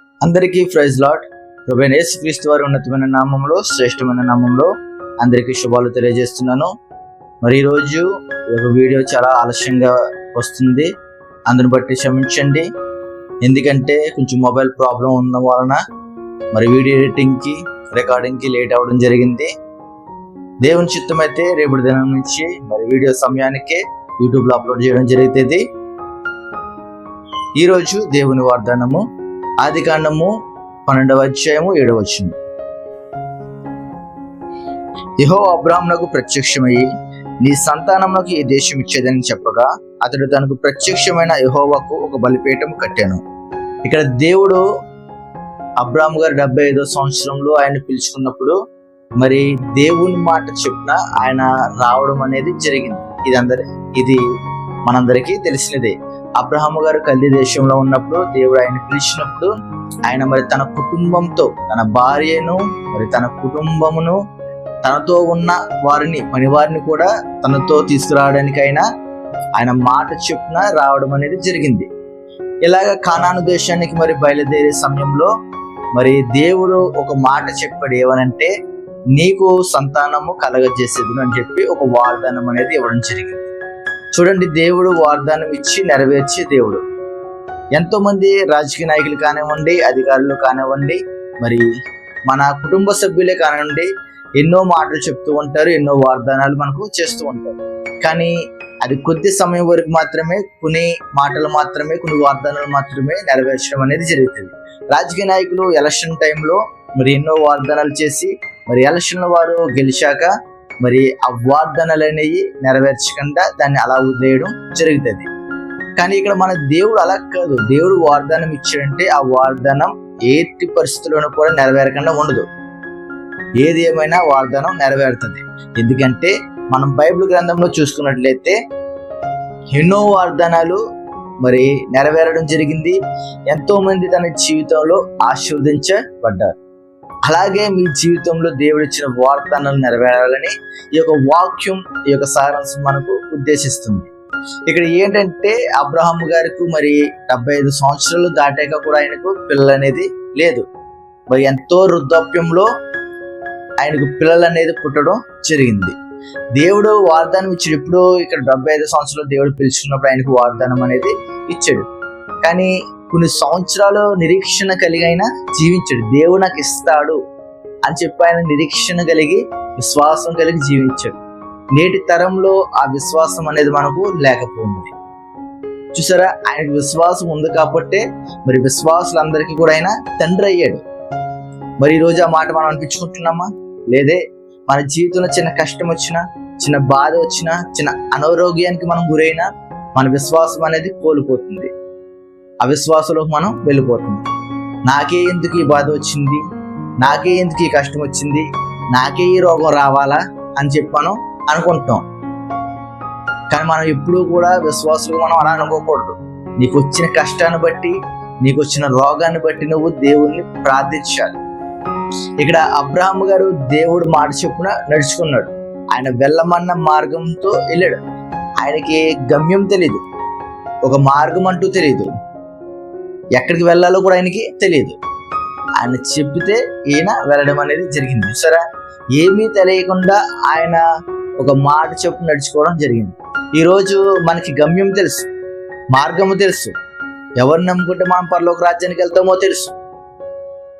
అందరికీ praise lord. ప్రభైన యేసుక్రీస్తు వారి ఉన్నతమైన నామంలో శ్రేష్టమైన నామంలో అందరికీ శుభాలు తెలియజేస్తున్నాను. మరి ఈరోజు ఈ వీడియో చాలా ఆలస్యంగా వస్తుంది. అందుని బట్టి క్షమించండి. ఎందుకంటే కొంచెం మొబైల్ ప్రాబ్లం ఉన్న వలన మరి వీడియో ఎడిటింగ్కి రికార్డింగ్కి లేట్ అవ్వడం జరిగింది. దేవుని చిత్తం అయితే రేపటి దినం నుంచి మరి వీడియో సమయానికే యూట్యూబ్లో అప్లోడ్ చేయడం జరుగుతుంది. ఈరోజు దేవుని వాగ్దానము ఆది కాండము పన్నెండవ అధ్యాయము ఏడవ వచ్చిన యహో అబ్రాహ్మణకు ప్రత్యక్షమయ్యి నీ సంతానమునకు ఈ దేశం ఇచ్చేదని చెప్పగా అతడు తనకు ప్రత్యక్షమైన యహోవాకు ఒక బలిపీఠం కట్టాను. ఇక్కడ దేవుడు అబ్రాహ్మ గారు డెబ్బై ఐదో సంవత్సరంలో ఆయన పిలుచుకున్నప్పుడు మరి దేవుని మాట చెప్పిన ఆయన రావడం అనేది జరిగింది. ఇది అందరి ఇది మనందరికీ తెలిసినదే. అబ్రహాము గారు కల్లి దేశంలో ఉన్నప్పుడు దేవుడు ఆయన పిలిచినప్పుడు ఆయన మరి తన కుటుంబంతో తన భార్యను మరి తన కుటుంబమును తనతో ఉన్న వారిని పనివారిని కూడా తనతో తీసుకురావడానికైనా ఆయన మాట చెప్పిన రావడం అనేది జరిగింది. ఇలాగ కానాను దేశానికి మరి బయలుదేరే సమయంలో మరి దేవుడు ఒక మాట చెప్పాడు ఏమనంటే నీకు సంతానము కలగజేసేది అని చెప్పి ఒక వాగ్దానం అనేది ఇవ్వడం జరిగింది. చూడండి దేవుడు వాగ్దానం ఇచ్చి నెరవేర్చే దేవుడు. ఎంతోమంది రాజకీయ నాయకులు కానివ్వండి అధికారులు కానివ్వండి మరి మన కుటుంబ సభ్యులే కానివ్వండి ఎన్నో మాటలు చెప్తూ ఉంటారు ఎన్నో వాగ్దానాలు మనకు చేస్తూ ఉంటారు. కానీ అది కొద్ది సమయం వరకు మాత్రమే కొన్ని మాటలు మాత్రమే కొన్ని వాగ్దానాలు మాత్రమే నెరవేర్చడం అనేది జరుగుతుంది. రాజకీయ నాయకులు ఎలక్షన్ టైంలో మరి ఎన్నో వాగ్దానాలు చేసి మరి ఎలక్షన్ల వారు గెలిచాక మరి ఆ అనేవి నెరవేర్చకుండా దాన్ని అలా వదిలేయడం జరుగుతుంది. కానీ ఇక్కడ మన దేవుడు అలా కాదు. దేవుడు వాగ్దానం ఇచ్చాడంటే ఆ వాగ్దానం ఎట్టి పరిస్థితుల్లోనూ కూడా నెరవేరకుండా ఉండదు. ఏది ఏమైనా వాగ్దానం నెరవేరుతుంది. ఎందుకంటే మనం బైబిల్ గ్రంథంలో చూసుకున్నట్లయితే ఎన్నో వాగ్దానాలు మరి నెరవేరడం జరిగింది. ఎంతో మంది తన జీవితంలో ఆశీర్వదించబడ్డారు. అలాగే మీ జీవితంలో దేవుడు ఇచ్చిన వాగ్దానాలు నెరవేరాలని ఈ యొక్క వాక్యం ఈ యొక్క సారాంశం మనకు ఉద్దేశిస్తుంది. ఇక్కడ ఏంటంటే అబ్రహాం గారికి మరి డెబ్బై ఐదు సంవత్సరాలు దాటాక కూడా ఆయనకు పిల్లలు అనేది లేదు. మరి ఎంతో వృద్ధాప్యంలో ఆయనకు పిల్లలు అనేది పుట్టడం జరిగింది. దేవుడు వాగ్దానం ఇచ్చాడు. ఇప్పుడు ఇక్కడ డెబ్బై ఐదు సంవత్సరాలు దేవుడు పిలుచుకున్నప్పుడు ఆయనకు వాగ్దానం అనేది ఇచ్చాడు. కానీ కొన్ని సంవత్సరాలు నిరీక్షణ కలిగి అయినా జీవించాడు. దేవుడు నాకు ఇస్తాడు అని చెప్పి ఆయన నిరీక్షణ కలిగి విశ్వాసం కలిగి జీవించాడు. నేటి తరంలో ఆ విశ్వాసం అనేది మనకు లేకపోయింది. చూసారా? ఆయనకు విశ్వాసం ఉంది కాబట్టే మరి విశ్వాసులందరికీ కూడా ఆయన తండ్రి అయ్యాడు. మరి ఈరోజు ఆ మాట మనం అనిపించుకుంటున్నామా? లేదే. మన జీవితంలో చిన్న కష్టం వచ్చినా చిన్న బాధ వచ్చినా చిన్న అనారోగ్యానికి మనం గురైనా మన విశ్వాసం అనేది కోల్పోతుంది. అవిశ్వాసంలోకి మనం వెళ్ళిపోతుంది నాకే ఎందుకు ఈ బాధ వచ్చింది? నాకే ఎందుకు ఈ కష్టం వచ్చింది? నాకే ఈ రోగం రావాలా అని చెప్పి మనం అనుకుంటాం కానీ మనం ఎప్పుడూ కూడా విశ్వాసులు మనం అలా అనుకోకూడదు. నీకు వచ్చిన కష్టాన్ని బట్టి నీకు వచ్చిన రోగాన్ని బట్టి నువ్వు దేవుణ్ణి ప్రార్థించాలి. ఇక్కడ అబ్రాహ్మ గారు దేవుడు మాట చెప్పున నడుచుకున్నాడు. ఆయన వెళ్ళమన్న మార్గంతో వెళ్ళాడు. ఆయనకి గమ్యం తెలియదు ఒక మార్గం అంటూ తెలియదు ఎక్కడికి వెళ్ళాలో కూడా ఆయనకి తెలియదు. ఆయన చెబితే ఈయన వెళ్ళడం అనేది జరిగింది. సరే ఏమీ తెలియకుండా ఆయన ఒక మాట చెప్పు నడుచుకోవడం జరిగింది. ఈరోజు మనకి గమ్యం తెలుసు మార్గము తెలుసు. ఎవరిని నమ్ముకుంటే మనం పరలోక రాజ్యానికి వెళ్తామో తెలుసు.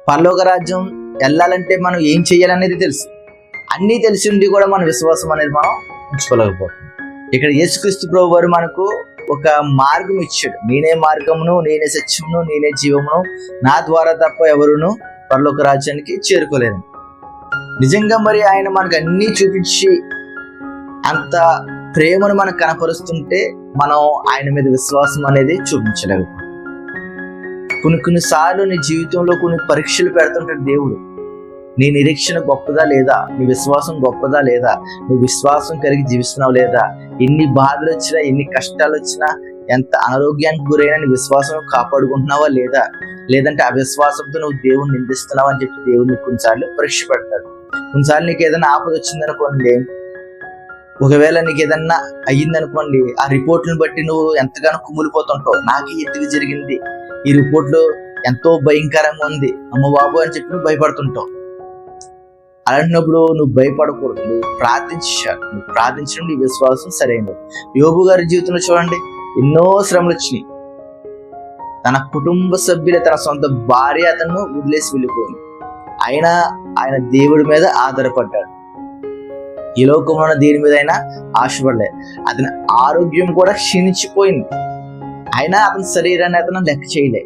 పరలోక రాజ్యం వెళ్ళాలంటే మనం ఏం చేయాలనేది తెలుసు. అన్నీ తెలిసి ఉండి కూడా మన విశ్వాసం అనేది మనం ఉంచుకోలేకపోతుంది ఇక్కడ యేసుక్రీస్తు ప్రభు వారు మనకు ఒక మార్గం ఇచ్చాడు. నేనే మార్గమును నేనే సత్యమును నేనే జీవమును నా ద్వారా తప్ప ఎవరును పరలోక రాజ్యానికి చేరుకోలేను. నిజంగా మరి ఆయన మనకు అన్నీ చూపించి అంత ప్రేమను మనకు కనపరుస్తుంటే మనం ఆయన మీద విశ్వాసం అనేది చూపించలేము కొన్ని కొన్నిసార్లు నీ జీవితంలో కొన్ని పరీక్షలు పెడుతుంటాడు దేవుడు. నీ నిరీక్షణ గొప్పదా లేదా? నీ విశ్వాసం గొప్పదా లేదా? నువ్వు విశ్వాసం కలిగి జీవిస్తున్నావు లేదా? ఎన్ని బాధలు వచ్చినా ఎన్ని కష్టాలు వచ్చినా ఎంత అనారోగ్యానికి గురైనా నీ విశ్వాసం కాపాడుకుంటున్నావా లేదా? లేదంటే అవిశ్వాసంతో నువ్వు దేవుని నిందిస్తున్నావా అని చెప్పి దేవుడిని కొన్నిసార్లు పరీక్ష పెడతాడు కొన్నిసార్లు నీకు ఏదైనా ఆపద వచ్చిందనుకోండి ఒకవేళ నీకు ఏదన్నా అయ్యిందనుకోండి ఆ రిపోర్ట్లను బట్టి నువ్వు ఎంతగానో కుమిలిపోతుంటావు నాకు ఎందుకు జరిగింది? ఈ రిపోర్ట్లో ఎంతో భయంకరంగా ఉంది. అమ్మ బాబు అని చెప్పి నువ్వు భయపడుతుంటావు. అలాంటినప్పుడు నువ్వు భయపడకూడదు. నువ్వు ప్రార్థించాలి నువ్వు ప్రార్థించడం నీ విశ్వాసం సరైనది. యోబు గారి జీవితంలో చూడండి ఎన్నో శ్రమలు వచ్చినాయి. తన కుటుంబ సభ్యుల తన సొంత భార్య అతను వదిలేసి వెళ్ళిపోయింది. అయినా ఆయన దేవుడి మీద ఆధారపడ్డాడు. ఈ లోకంలో దేని మీద అయినా ఆశపడలే. అతని ఆరోగ్యం కూడా క్షీణించిపోయింది. అయినా అతని శరీరాన్ని అతను లెక్క చేయలే.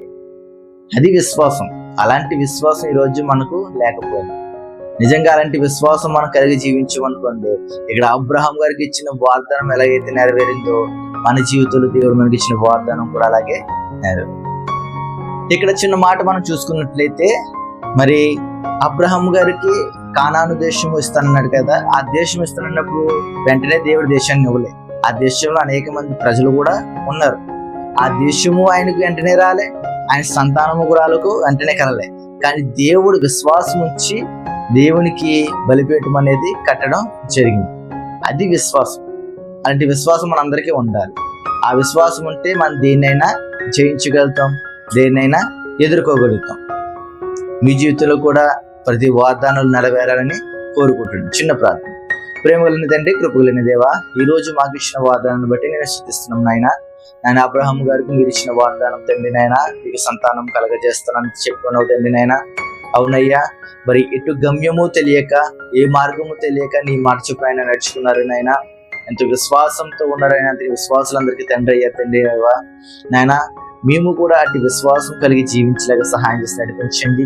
అది విశ్వాసం. అలాంటి విశ్వాసం ఈ రోజు మనకు లేకపోయింది. నిజంగా అలాంటి విశ్వాసం మనం కలిగి జీవించమనుకోండి ఇక్కడ అబ్రహాం గారికి ఇచ్చిన వాగ్దానం ఎలాగైతే నెరవేరిందో మన జీవితంలో దేవుడు మనకి ఇచ్చిన వాగ్దానం కూడా అలాగే నెరవేరు ఇక్కడ చిన్న మాట మనం చూసుకున్నట్లయితే మరి అబ్రహం గారికి కానాను దేశం ఇస్తానన్నాడు కదా ఆ దేశం ఇస్తానన్నప్పుడు వెంటనే దేవుడు దేశాన్ని ఇవ్వలే. ఆ దేశంలో అనేక మంది ప్రజలు కూడా ఉన్నారు. ఆ దేశము ఆయనకు వెంటనే రాలే ఆయన సంతానము గురాలకు వెంటనే కలలే. కానీ దేవుడు విశ్వాసం ఉంచి దేవునికి బలిపీఠం అనేది కట్టడం జరిగింది. అది విశ్వాసం. అలాంటి విశ్వాసం మనందరికీ ఉండాలి. ఆ విశ్వాసం ఉంటే మనం దేన్నైనా జయించగలుగుతాం దేన్నైనా ఎదుర్కోగలుగుతాం. మీ జీవితంలో కూడా ప్రతి వాగ్దానాలు నెరవేరాలని కోరుకుంటున్నాను. చిన్న ప్రార్థన. ప్రేమ కలిగిన తండ్రి కృపగలిగిన దేవా ఈ రోజు మాకు ఇచ్చిన వాగ్దానాన్ని బట్టి నేను స్థుతిస్తున్నాం నాయన. నాయన అబ్రహాం గారికి మీరు ఇచ్చిన వాగ్దానం తండ్రి నాయన మీకు సంతానం కలగజేస్తానని చెప్పుకున్నావు తండ్రి నాయన. అవునయ్యా. మరి ఎటు గమ్యము తెలియక ఏ మార్గము తెలియక నీ మాట ఆయన నడుచుకున్నారు నాయన. ఎంత విశ్వాసంతో ఉన్నారైనా అంత విశ్వాసులందరికీ తండ్రి అయ్యా తండ్రి అయ్యవా. నాయన మేము కూడా అటు విశ్వాసం కలిగి జీవించలేక సహాయం చేసి నడిపించండి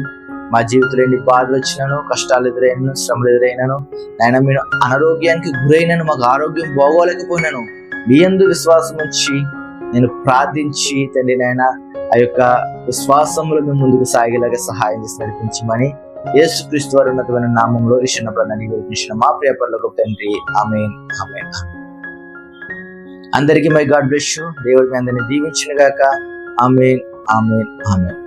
మా జీవితంలో ఎన్ని బాధలు వచ్చినాను కష్టాలు ఎదురైనాను శ్రమలు ఎదురైనాను నాయన మీరు అనారోగ్యానికి గురైనాను మాకు ఆరోగ్యం బాగోలేకపోయినాను మీ అందు విశ్వాసం వచ్చి నేను ప్రార్థించి తండ్రి నాయన ఆ యొక్క విశ్వాసంలో మేము ముందుకు సాగేలాగా సహాయం చేసి నడిపించమని యేసు క్రీస్తు వారి ఉన్నతమైన నామంలో ఇచ్చిన ప్రధాని గురించిన మా ప్రియపర్లకు తండ్రి. అమేన్ అమేన్ అందరికీ మై గాడ్ బ్లెస్ యు. దేవుడి మీ అందరిని దీవించిన గాక. ఆమెన్. ఆమెన్. ఆమెన్.